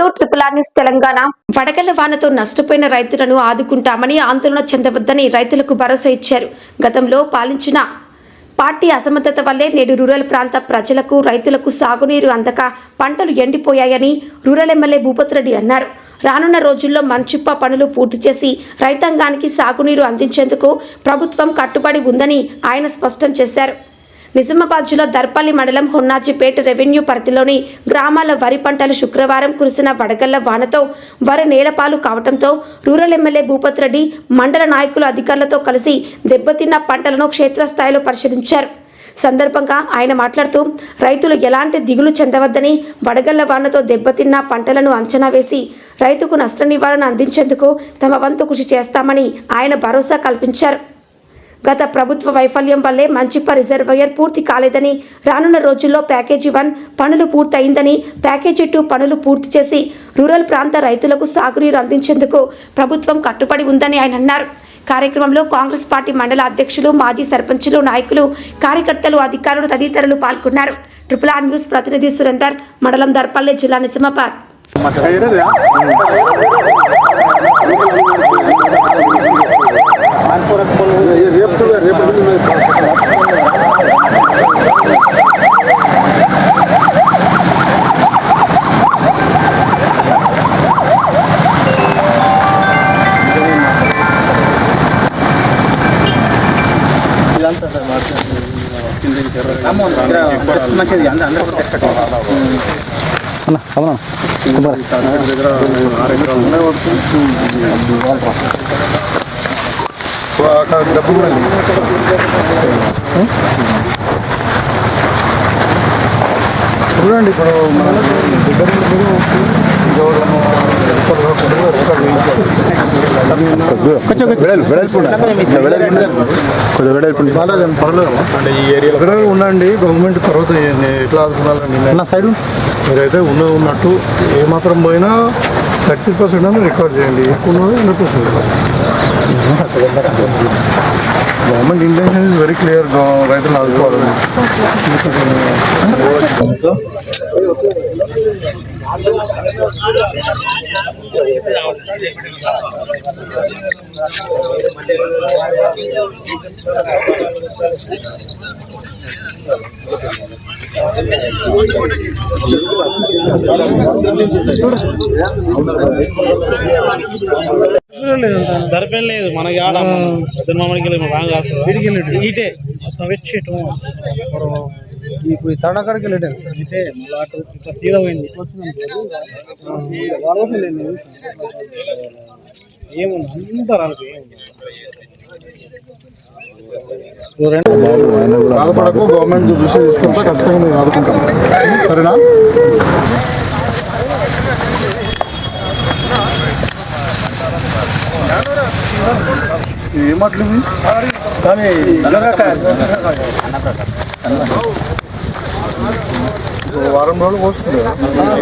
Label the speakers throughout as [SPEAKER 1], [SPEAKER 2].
[SPEAKER 1] To triple R news Telangana. వడగళ్ళ వానతో నష్టపోయిన రైతులను ఆదుకుంటామని ఆందోళన చెందవద్దని రైతులకు భరోసా ఇచ్చారు. గతంలో పాలించిన పార్టీ అసమర్థత వల్లే నేడు రూరల్ ప్రాంత ప్రజలకు రైతులకు సాగునీరు అందక పంటలు ఎండిపోయాయని రూరల్ ఎమ్మెల్యే భూపతిరెడ్డి అన్నారు. రానున్న రోజుల్లో మంచిప్ప పనులు పూర్తి చేసి రైతాంగానికి సాగునీరు అందించేందుకు ప్రభుత్వం కట్టుబడి ఉందని ఆయన స్పష్టం చేశారు. నిజామాబాద్ జిల్లా దర్పల్లి మండలం హొన్నాజిపేట రెవెన్యూ పరిధిలోని గ్రామాల వరి పంటలు శుక్రవారం కురిసిన వడగళ్ళ వానతో వరి నేలపాలు కావడంతో రూరల్ ఎమ్మెల్యే భూపత్ రెడ్డి మండల నాయకులు అధికారులతో కలిసి దెబ్బతిన్న పంటలను క్షేత్రస్థాయిలో పరిశీలించారు. సందర్భంగా ఆయన మాట్లాడుతూ రైతులు ఎలాంటి దిగులు చెందవద్దని వడగళ్ళ వానతో దెబ్బతిన్న పంటలను అంచనా వేసి రైతుకు నష్ట నివారణ అందించేందుకు తమ వంతు కృషి చేస్తామని ఆయన భరోసా కల్పించారు. గత ప్రభుత్వ వైఫల్యం వల్లే మంచిప్ప రిజర్వాయర్ పూర్తి కాలేదని రానున్న రోజుల్లో ప్యాకేజీ వన్ పనులు పూర్తయిందని ప్యాకేజీ టూ పనులు పూర్తి చేసి రూరల్ ప్రాంత రైతులకు సాగునీరు అందించేందుకు ప్రభుత్వం కట్టుబడి ఉందని ఆయన అన్నారు. కార్యక్రమంలో కాంగ్రెస్ పార్టీ మండల అధ్యక్షులు మాజీ సర్పంచులు నాయకులు కార్యకర్తలు అధికారులు తదితరులు పాల్గొన్నారు. ట్రిపుల్ ఆర్ న్యూస్ ప్రతినిధి సురేందర్ మండలం దర్పల్లె జిల్లా నిజామాబాద్.
[SPEAKER 2] మంచిది అందరూ అందరూ తెచ్చుకోండి
[SPEAKER 3] అన్న అవునా
[SPEAKER 4] డబ్బు కూడా. చూడండి ఇప్పుడు మన దగ్గర
[SPEAKER 3] కొంచెం. కొంచెం వెడల్పు
[SPEAKER 4] అంటే ఈ ఏరియా ఇక్కడ ఉండండి గవర్నమెంట్ తర్వాత ఎట్లా
[SPEAKER 3] అన్న సైడ్.
[SPEAKER 4] మీరైతే ఉన్న ఉన్నట్టు ఏమాత్రం పోయినా థర్టీ పర్సెంట్ అని రికార్డ్ చేయండి. ఎక్కువ hundred percent. Government intention is very clear రైతులు ఆదుకోవాలని
[SPEAKER 2] దరిపేం లేదు మనకి ఆడ మామిడికి బాగా కాస్తుంది ఈటే. వెచ్చేటు
[SPEAKER 3] ఇప్పుడు తడకడికి వెళ్ళాడు.
[SPEAKER 2] అంటే మళ్ళీ అటు ఇట్లా తీర పోయింది. ఏముంది ఏముంది
[SPEAKER 4] బాధపడకు గవర్నమెంట్ దృష్టి తీసుకుంటే ఖచ్చితంగా మేము ఆదుకుంటాం సరేనా? ఇది ఏమట్లు? కానీ వారం రోజులు పోస్తుంది.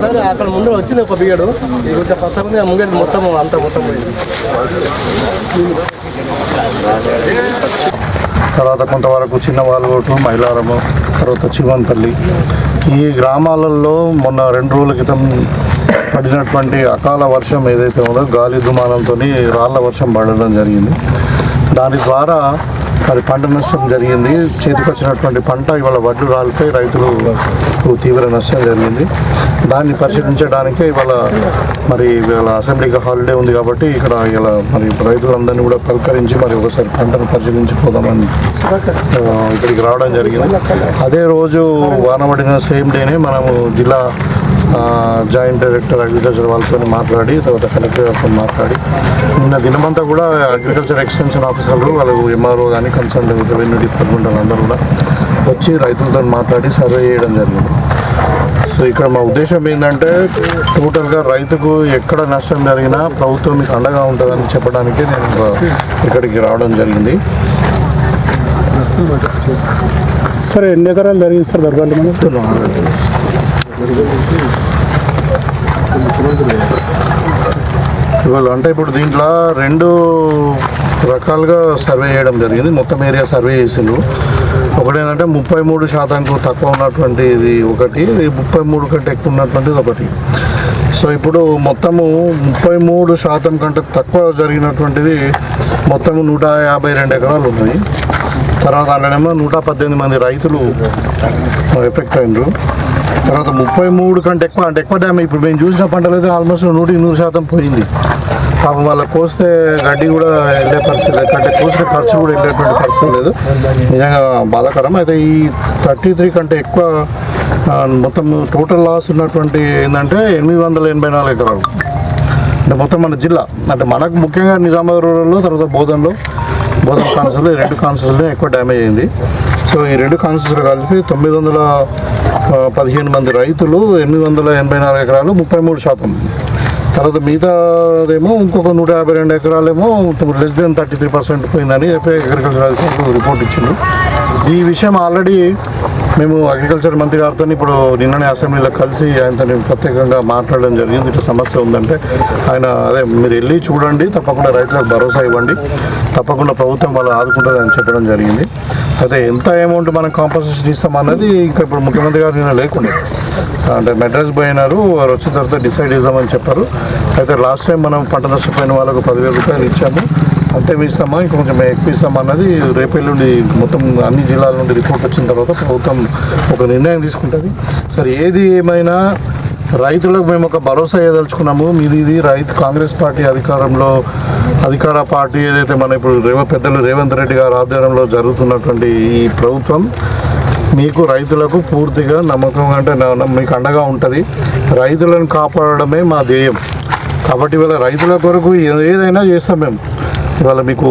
[SPEAKER 2] సరే అక్కడ ముందు వచ్చింది ఒక బియ్యడు కొంచెం పచ్చగా ముంగేది మొత్తం అంతా మొత్తం పోయింది
[SPEAKER 4] తర్వాత కొంతవరకు చిన్న వాల్గోటు మైలారము తర్వాత చివన్పల్లి ఈ గ్రామాలలో మొన్న రెండు రోజుల క్రితం పడినటువంటి అకాల వర్షం ఏదైతే ఉందో గాలి దుమానంతో రాళ్ళ వర్షం పడడం జరిగింది. దాని ద్వారా మరి పంట నష్టం జరిగింది. చేతికొచ్చినటువంటి పంట ఇవాళ వడ్లు రాలిపోయి రైతులు తీవ్ర నష్టం జరిగింది. దాన్ని పరిశీలించడానికే ఇవాళ మరి ఇవాళ అసెంబ్లీకి హాలిడే ఉంది కాబట్టి ఇక్కడ ఇలా మరి రైతులందరినీ కూడా పలకరించి మరి ఒకసారి పంటను పరిశీలించిపోదామని ఇక్కడికి రావడం జరిగింది. అదే రోజు వాన పడిన సేమ్ డేనే మనము జిల్లా జాయింట్ డైరెక్టర్ అగ్రికల్చర్ వాళ్ళతో మాట్లాడి తర్వాత కలెక్టర్ గారితో మాట్లాడి నిన్న దినమంతా కూడా అగ్రికల్చర్ ఎక్స్టెన్షన్ ఆఫీసర్లు వాళ్ళు ఎంఆర్ఓ కానీ కన్సర్న్ రెవెన్యూ డిపార్ట్మెంట్ వాళ్ళందరూ కూడా వచ్చి రైతులతో మాట్లాడి సర్వే చేయడం జరిగింది. సో ఇక్కడ మా ఉద్దేశం ఏంటంటే టోటల్గా రైతుకు ఎక్కడ నష్టం జరిగినా ప్రభుత్వం మీకు అండగా ఉంటుందని చెప్పడానికి నేను ఇక్కడికి రావడం జరిగింది.
[SPEAKER 3] సరే ఎన్ని ఎకరాలు జరిగింది సార్ దొరకాలి మనం
[SPEAKER 4] ఇవాళ అంటే ఇప్పుడు దీంట్లో రెండు రకాలుగా సర్వే చేయడం జరిగింది. మొత్తం ఏరియా సర్వే చేసిండ్రు. ఒకటి ఏంటంటే ముప్పై మూడు శాతానికి తక్కువ ఉన్నటువంటి ఇది ఒకటి ముప్పై మూడు కంటే ఎక్కువ ఉన్నటువంటిది ఒకటి. సో ఇప్పుడు మొత్తము ముప్పై మూడు శాతం కంటే తక్కువ జరిగినటువంటిది మొత్తము నూట యాభై రెండు ఎకరాలు ఉన్నాయి తర్వాత అందులోనేమో నూట పద్దెనిమిది మంది రైతులు ఎఫెక్ట్ అయినరు. తర్వాత ముప్పై మూడు కంటే ఎక్కువ అంటే ఎక్కువ డ్యామేజ్ ఇప్పుడు మేము చూసిన పంటలు అయితే ఆల్మోస్ట్ నూటికి నూరు శాతం పోయింది. పాపం వాళ్ళ కోస్తే గడ్డి కూడా వెళ్ళే పరిస్థితి లేదు. అంటే కోసిన ఖర్చు కూడా వెళ్ళేటువంటి పరిస్థితి లేదు. నిజంగా బాధాకరం. అయితే ఈ థర్టీ త్రీ కంటే ఎక్కువ మొత్తం టోటల్ లాస్ ఉన్నటువంటి ఏంటంటే ఎనిమిది వందల ఎనభై నాలుగు ఎకరాలు. అంటే మొత్తం మన జిల్లా. అంటే మనకు ముఖ్యంగా నిజామాబాద్ రూరల్లో తర్వాత బోధన్లో బోధన్ కాన్సర్లు ఈ రెండు కాన్సర్స్లో ఎక్కువ డ్యామేజ్ అయింది. సో ఈ రెండు కాన్సెస్లు కలిపి తొమ్మిది వందల పదిహేను మంది రైతులు ఎనిమిది వందల ఎనభై నాలుగు ఎకరాలు ముప్పై మూడు శాతం తర్వాత మిగతాదేమో ఇంకొక నూట యాభై రెండు ఎకరాలేమో less than thirty three percent పోయిందని చెప్పి అగ్రికల్చర్ అధికారులు రిపోర్ట్ ఇచ్చింది. ఈ విషయం ఆల్రెడీ మేము అగ్రికల్చర్ మంత్రి గారితో ఇప్పుడు నిన్ననే అసెంబ్లీలో కలిసి ఆయనతో ప్రత్యేకంగా మాట్లాడడం జరిగింది. ఇట్లా సమస్య ఉందంటే ఆయన అదే మీరు వెళ్ళి చూడండి తప్పకుండా రైతులకు భరోసా ఇవ్వండి తప్పకుండా ప్రభుత్వం వాళ్ళు ఆదుకుంటుంది అని చెప్పడం జరిగింది. అయితే ఎంత అమౌంట్ మనం కాంపన్సేషన్ ఇస్తాం అన్నది ఇంకా ఇప్పుడు ముఖ్యమంత్రి గారు నిన్న లేకుండా. అంటే మెడ్రాస్ పోయినారు వారు వచ్చిన తర్వాత డిసైడ్ చేద్దామని చెప్పారు. అయితే లాస్ట్ టైం మనం పంట నష్టపోయిన వాళ్ళకు పదివేల రూపాయలు ఇచ్చాము. అంతే ఇస్తామా ఇంకా ఎక్కువ ఇస్తామా అన్నది రేపు ఎల్లుండి మొత్తం అన్ని జిల్లాల నుండి రిపోర్ట్ వచ్చిన తర్వాత ప్రభుత్వం ఒక నిర్ణయం తీసుకుంటుంది. సరే ఏది ఏమైనా రైతులకు మేము ఒక భరోసా ఇవ్వదలుచుకున్నాము మీది ఇది రైతు కాంగ్రెస్ పార్టీ అధికారంలో అధికార పార్టీ ఏదైతే మన ఇప్పుడు రేవ పెద్దలు రేవంత్ రెడ్డి గారి ఆధ్వర్యంలో జరుగుతున్నటువంటి ఈ ప్రభుత్వం మీకు రైతులకు పూర్తిగా నమ్మకం అంటే న- మీకు అండగా ఉంటుంది. రైతులను కాపాడడమే మా ధ్యేయం. కాబట్టి ఇవాళ రైతుల కొరకు ఏదైనా చేస్తాం మేము. ఇవాళ మీకు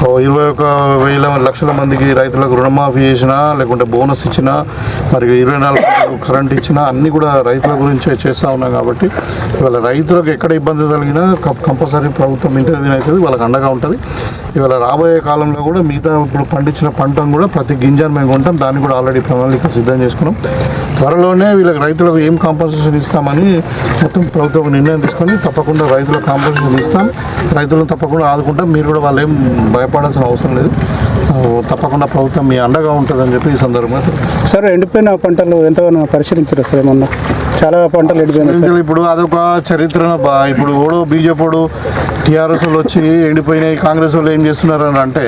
[SPEAKER 4] ఇరవై ఒక వేల లక్షల మందికి రైతులకు రుణమాఫీ చేసినా లేకుంటే బోనస్ ఇచ్చినా మరి ఇరవై నాలుగు గంటలకు కరెంట్ ఇచ్చినా అన్నీ కూడా రైతుల గురించే చేస్తూ ఉన్నాం కాబట్టి ఇవాళ రైతులకు ఎక్కడ ఇబ్బంది కలిగినా కంపల్సరీ ప్రభుత్వం ఇంటర్వ్యూ అవుతుంది వాళ్ళకి అండగా ఉంటుంది. ఇవాళ రాబోయే కాలంలో కూడా మిగతా ఇప్పుడు పండించిన పంటను కూడా ప్రతి గింజను మేము కొంటాం దాన్ని కూడా ఆల్రెడీ ప్రణాళిక సిద్ధం చేసుకున్నాం. త్వరలోనే వీళ్ళకి రైతులకు ఏం కాంపన్సేషన్ ఇస్తామని మొత్తం ప్రభుత్వం నిర్ణయం తీసుకొని తప్పకుండా రైతులకు కాంపన్సేషన్ ఇస్తాం. రైతులను తప్పకుండా ఆదుకుంటాం. మీరు కూడా వాళ్ళు ఏం భయపడాల్సిన అవసరం లేదు. తప్పకుండా ప్రభుత్వం మీ అండగా ఉంటుందని చెప్పి ఈ సందర్భంగా
[SPEAKER 3] సార్ ఎండిపోయిన పంటలు ఎంతగానో పరిశీలించారు సార్ ఏమన్నా చాలా పంటలు ఎండిపోయినాయి
[SPEAKER 4] ఇప్పుడు అదొక చరిత్ర ఇప్పుడు ఓడో బీజేపీడు టీఆర్ఎస్ వాళ్ళు వచ్చి ఎండిపోయినాయి కాంగ్రెస్ వాళ్ళు ఏం చేస్తున్నారు అని అంటే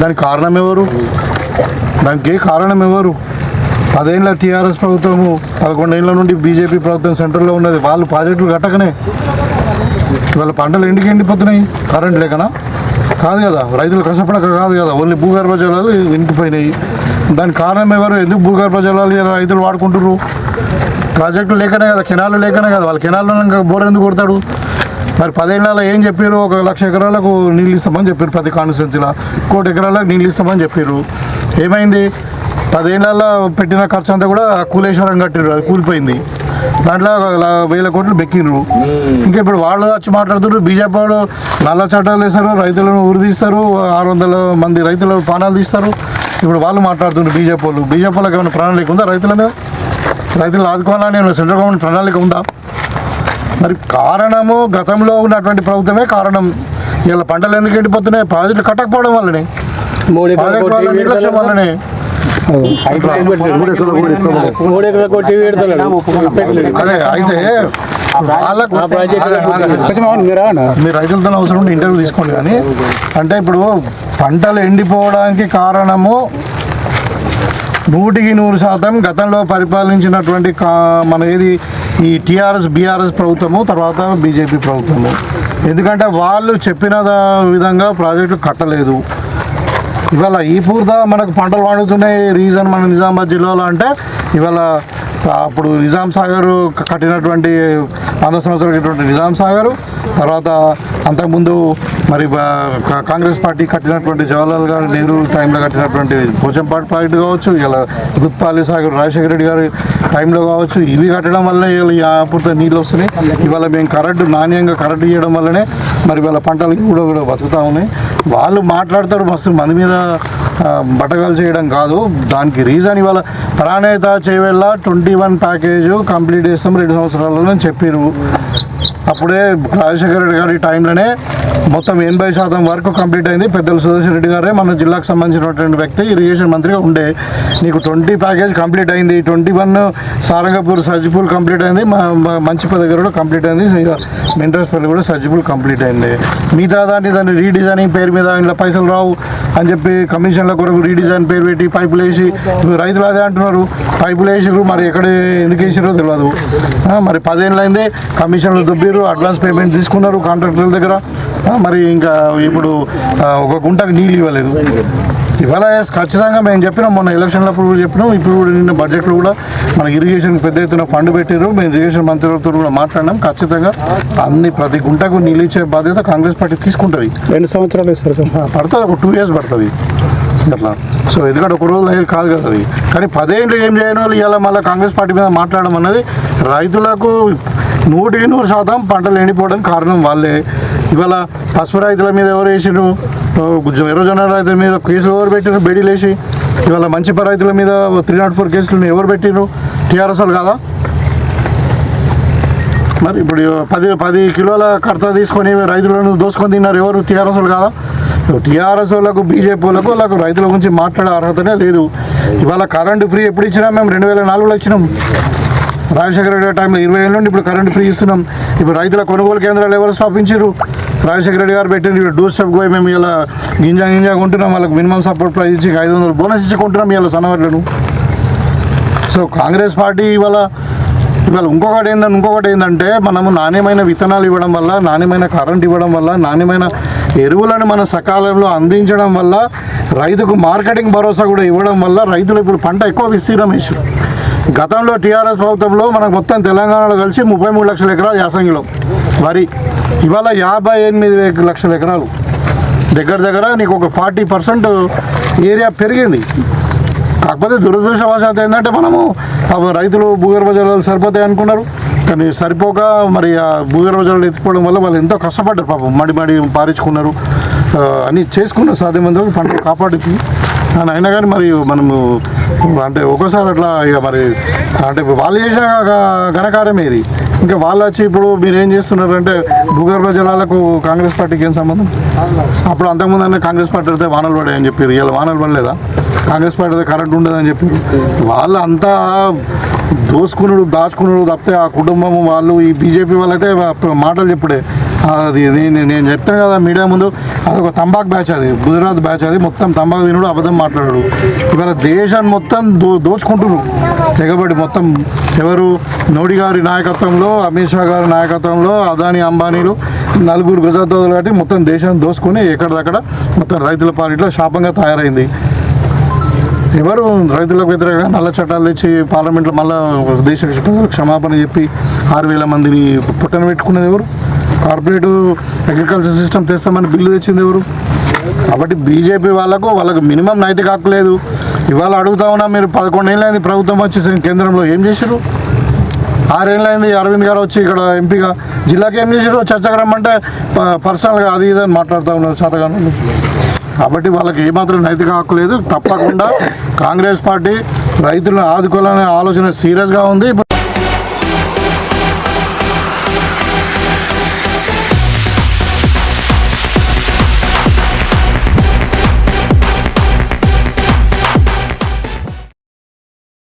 [SPEAKER 4] దానికి కారణం ఎవరు? దానికి కారణం ఎవరు? పదేళ్ళ టీఆర్ఎస్ ప్రభుత్వము పదకొండేళ్ళ నుండి బీజేపీ ప్రభుత్వం సెంట్రల్లో ఉన్నది. వాళ్ళు ప్రాజెక్టులు కట్టకనే. వాళ్ళ పంటలు ఎండికి ఎండిపోతున్నాయి? కరెంట్ లేకనా? కాదు కదా రైతులు కష్టపడక కాదు కదా ఓన్లీ భూగర్భ జలాలు ఇంకిపోయినాయి. దానికి కారణం ఎవరు? ఎందుకు భూగర్భ జలాలు రైతులు వాడుకుంటున్నారు ప్రాజెక్టులు లేకనే కదా కెనాలు లేకనే కదా వాళ్ళ కెనాల్లో ఇంకా బోర్ ఎందుకు కొడతాడు? మరి పదేళ్ళలో ఏం చెప్పారు ఒక లక్ష ఎకరాలకు నీళ్ళు ఇస్తామని చెప్పారు ప్రతి కాన్స్టిట్యున్సీలో కోటి ఎకరాలకు నీళ్ళు ఇస్తామని చెప్పారు ఏమైంది? పదేళ్ళలో పెట్టిన ఖర్చు అంతా కూడా కూలేశ్వరం కట్టారు అది కూలిపోయింది. దాంట్లో వేల కోట్లు బెక్కిండ్రు. ఇంకా ఇప్పుడు వాళ్ళు వచ్చి మాట్లాడుతున్నారు బీజేపీ వాళ్ళు నల్ల చట్టాలు వేస్తారు రైతులను ఊరి తీస్తారు ఆరు వందల మంది రైతుల ప్రాణాలు తీస్తారు. ఇప్పుడు వాళ్ళు మాట్లాడుతున్నారు బీజేపీ వాళ్ళు. బీజేపీ వాళ్ళకి ఏమైనా ప్రణాళిక ఉందా రైతుల మీద? రైతులను ఆదుకోవాలని సెంట్రల్ గవర్నమెంట్ ప్రణాళిక ఉందా? మరి కారణము గతంలో ఉన్నటువంటి ప్రభుత్వమే కారణం. ఇలా పంటలు ఎందుకు ఎండిపోతున్నాయి? ప్రాజెక్టులు కట్టకపోవడం వల్లనే. ప్రాజెక్ట్ వల్ల నిర్లక్ష్యం వల్లనే.
[SPEAKER 5] మూడు ఎకరాల కోటి
[SPEAKER 4] అయితే వాళ్ళకు మీ రైతులతో అవసరం ఉంటే ఇంటర్వ్యూ తీసుకోండి కానీ అంటే ఇప్పుడు పంటలు ఎండిపోవడానికి కారణము నూటికి నూరు శాతం గతంలో పరిపాలించినటువంటి కా మన ఏది ఈ టీఆర్ఎస్ బీఆర్ఎస్ ప్రభుత్వము తర్వాత బీజేపీ ప్రభుత్వము. ఎందుకంటే వాళ్ళు చెప్పిన విధంగా ప్రాజెక్టులు కట్టలేదు. ఇవాళ ఈ పూర్త మనకు పంటలు పండుతున్నాయి. రీజన్ మన నిజామాబాద్ జిల్లాలో అంటే ఇవాళ అప్పుడు నిజాం సాగర్ కట్టినటువంటి వంద సంవత్సరాలు కట్టినటువంటి నిజాం సాగర్ తర్వాత అంతకుముందు మరి కాంగ్రెస్ పార్టీ కట్టినటువంటి జవహర్లాల్ గారు నెహ్రూ టైంలో కట్టినటువంటి పోచంపాటి ప్రాజెక్టు కావచ్చు ఇలా గుత్పాలి సాగర్ రాజశేఖర రెడ్డి గారి టైంలో కావచ్చు ఇవి కట్టడం వల్ల ఇలా పూర్తి నీళ్ళు వస్తున్నాయి. ఇవాళ మేము కరెంటు నాణ్యంగా కరెంటు ఇవ్వడం వల్లనే మరి వాళ్ళ పంటలు కూడా కూడా బతుకుతా ఉన్నాయి. వాళ్ళు మాట్లాడతారు మస్తు మంది మీద ఆ, చేయడం కాదు. దానికి రీజన్ ఇవాళ ప్రాణేత చేయవల్ల ట్వంటీ వన్ ప్యాకేజ్ కంప్లీట్ చేస్తాం రెండు సంవత్సరాలలో అని చెప్పారు అప్పుడే రాజశేఖర రెడ్డి గారి టైంలోనే మొత్తం ఎనభై శాతం వరకు కంప్లీట్ అయింది. పెద్దల సుదర్శన్ రెడ్డి గారే మన జిల్లాకు సంబంధించినటువంటి వ్యక్తి ఇరిగేషన్ మంత్రిగా ఉండే. నీకు ట్వంటీ ప్యాకేజ్ కంప్లీట్ అయింది. Twenty one Sarangapur surge pool complete అయింది. మా మంచిప దగ్గర కూడా కంప్లీట్ అయింది. మెంటర్స్పల్లి కూడా సర్జిపూల్ కంప్లీట్ అయింది. మిగతా దాన్ని దాన్ని రీడిజైనింగ్ పేరు మీద ఇంట్లో పైసలు రావు. అని చెప్పి కమిషన్ల కొరకు రీడిజైన్ పేరు పెట్టి పైపులు వేసి రైతులు అదే అంటున్నారు. పైపులు వేసారు మరి ఎక్కడ ఎందుకు వేసారో తెలియదు మరి పదేళ్ళు అయింది కమిషన్లు దుబ్బిరు అడ్వాన్స్ పేమెంట్ తీసుకున్నారు కాంట్రాక్టర్ల దగ్గర. మరి ఇంకా ఇప్పుడు ఒక గుంటకు నీళ్ళు ఇవ్వలేదు. ఇవాళ ఖచ్చితంగా మేము చెప్పినాం మొన్న ఎలక్షన్లప్పుడు కూడా చెప్పినాం ఇప్పుడు కూడా నిన్న బడ్జెట్లో కూడా మన ఇరిగేషన్ పెద్ద ఎత్తున ఫండ్ పెట్టారు మేము ఇరిగేషన్ మంత్రితో కూడా మాట్లాడినాం. ఖచ్చితంగా అన్ని ప్రతి గుంటకు నీళ్ళు ఇచ్చే బాధ్యత కాంగ్రెస్ పార్టీ తీసుకుంటుంది.
[SPEAKER 3] ఎన్ని సంవత్సరాలు ఇస్తారు సార్?
[SPEAKER 4] పడుతుంది ఒక టూ ఇయర్స్ పడుతుంది. అట్లా. సో ఎందుకంటే ఒక రోజు అయ్యేది కాదు కదా అది. కానీ పదేళ్ళు ఏం చేయని వాళ్ళు ఇవాళ మళ్ళీ కాంగ్రెస్ పార్టీ మీద మాట్లాడడం అన్నది రైతులకు నూటికి నూరు శాతం పంటలు ఎండిపోవడానికి కారణం వాళ్ళే. ఇవాళ పసుపు రైతుల మీద ఎవరు వేసిండ్రు ఎర్రజొన్న రైతుల మీద కేసులు ఎవరు పెట్టిండ్రు బెడీలేసి ఇవాళ మంచి రైతుల మీద త్రీ నాట్ ఫోర్ కేసులు ఎవరు పెట్టిరు టీఆర్ఎస్ వాళ్ళు కాదా? మరి ఇప్పుడు పది పది కిలోల కర్త తీసుకొని రైతులను దోసుకొని తిన్నారు. ఎవరు? టీఆర్ఎస్ వాళ్ళు కాదా? టీఆర్ఎస్ వాళ్ళకు బీజేపీ వాళ్ళకు వాళ్ళకు రైతుల గురించి మాట్లాడే అర్హతనే లేదు. ఇవాళ కరెంటు ఫ్రీ ఎప్పుడు ఇచ్చినా మేము రెండు వేల నాలుగులో ఇచ్చినాం. రాజశేఖర రెడ్డి టైంలో ఇరవై ఏళ్ళ నుండి ఇప్పుడు కరెంటు ఫ్రీ ఇస్తున్నాం. ఇప్పుడు రైతుల కొనుగోలు కేంద్రాలు ఎవరు స్థాపించారు రాజశేఖర రెడ్డి గారు పెట్టింది ఇప్పుడు డోర్ స్టెప్ పోయి మేము ఇలా గింజ గింజ కొంటున్నాం వాళ్ళకి మినిమం సపోర్ట్ ప్రైస్ ఇచ్చి ఐదు వందలు బోనస్ ఇచ్చి కొంటున్నాం ఇలా సన్నవర్లను సో కాంగ్రెస్ పార్టీ ఇవాళ ఇవాళ ఇంకొకటి ఏంటంటే ఇంకొకటి ఏంటంటే మనము నాణ్యమైన విత్తనాలు ఇవ్వడం వల్ల నాణ్యమైన కరెంట్ ఇవ్వడం వల్ల నాణ్యమైన ఎరువులను మనం సకాలంలో అందించడం వల్ల రైతుకు మార్కెటింగ్ భరోసా కూడా ఇవ్వడం వల్ల రైతులు ఇప్పుడు పంట ఎక్కువ విస్తీర్ణం వేసారు గతంలో టీఆర్ఎస్ ప్రభుత్వంలో మనకు మొత్తం తెలంగాణలో కలిసి ముప్పై మూడు లక్షల ఎకరాలు యాసంగిలో వరి. ఇవాళ యాభై ఎనిమిది లక్షల ఎకరాలు. దగ్గర దగ్గర నీకు ఒక ఫార్టీ పర్సెంట్ ఏరియా పెరిగింది. కాకపోతే దురదృష్టవశాత్తు ఏంటంటే మనము రైతులు భూగర్భ జలాలు సరిపోతాయి అనుకున్నారు. కానీ సరిపోక మరి ఆ భూగర్భ జలాలు ఎత్తుకోవడం వల్ల వాళ్ళు ఎంతో కష్టపడ్డారు పాపం. మడి మడి పారించుకున్నారు అని అన్నీ చేసుకున్నారు సాధ్యమైనంత పంటలు కాపాడుతుంది. కానీ అయినా కానీ మరి మనము అంటే ఒక్కోసారి అట్లా ఇక మరి అంటే వాళ్ళు చేసిన గ- ఘనకార్యమే ఇది. ఇంకా వాళ్ళు వచ్చి ఇప్పుడు మీరు ఏం చేస్తున్నారు అంటే భూగర్భ జలాలకు కాంగ్రెస్ పార్టీకి ఏం సంబంధం? అప్పుడు అంతకుముందు అన్న కాంగ్రెస్ పార్టీ అయితే వానలు పడాయని చెప్పారు ఇలా వానలు పడలేదా? కాంగ్రెస్ పార్టీ అయితే కరెంట్ ఉండదని చెప్పారు వాళ్ళు అంతా దోసుకునుడు దాచుకునుడు తప్పితే ఆ కుటుంబం వాళ్ళు ఈ బీజేపీ వాళ్ళైతే మాటలు చెప్పుడే. అది నేను నేను చెప్తాను కదా మీడియా ముందు అదొక తంబాకు బ్యాచ్ అది గుజరాత్ బ్యాచ్ అది. మొత్తం తంబాకు తినుడు అబద్ధం మాట్లాడాడు. ఇవాళ దేశాన్ని మొత్తం దో దోచుకుంటున్నారు తెగబడి మొత్తం ఎవరు? మోడీ గారి నాయకత్వంలో అమిత్ షా గారి నాయకత్వంలో అదాని అంబానీలు నలుగురు గుజరాత్ కాబట్టి మొత్తం దేశాన్ని దోసుకొని ఎక్కడిదక్కడ మొత్తం రైతుల పాలిట్లో శాపంగా తయారైంది. ఎవరు రైతులకు వ్యతిరేకంగా నల్ల చట్టాలు తెచ్చి పార్లమెంట్లో మళ్ళా దేశ క్షమాపణ చెప్పి ఆరు వేల మందిని పుట్టన పెట్టుకున్నది ఎవరు? కార్పొరేట్ అగ్రికల్చర్ సిస్టమ్ తెస్తామని బిల్లు తెచ్చింది ఎవరు? కాబట్టి బీజేపీ వాళ్ళకు వాళ్ళకు మినిమం నైతిక హక్కు లేదు. ఇవాళ అడుగుతా ఉన్నా మీరు పదకొండేళ్ళైంది ప్రభుత్వం వచ్చేసి కేంద్రంలో ఏం చేశారు ఆరేళ్ళైంది అరవింద్ గారు వచ్చి ఇక్కడ ఎంపీగా జిల్లాకి ఏం చేశారు చర్చకు రమ్మంటే పర్సనల్గా అది ఇది అని మాట్లాడుతూ ఉన్నారు చేతగాను కాబట్టి వాళ్ళకి ఏమాత్రం నైతిక హక్కు లేదు. తప్పకుండా కాంగ్రెస్ పార్టీ రైతులను ఆదుకోవాలనే ఆలోచన సీరియస్గా ఉంది. ఇప్పుడు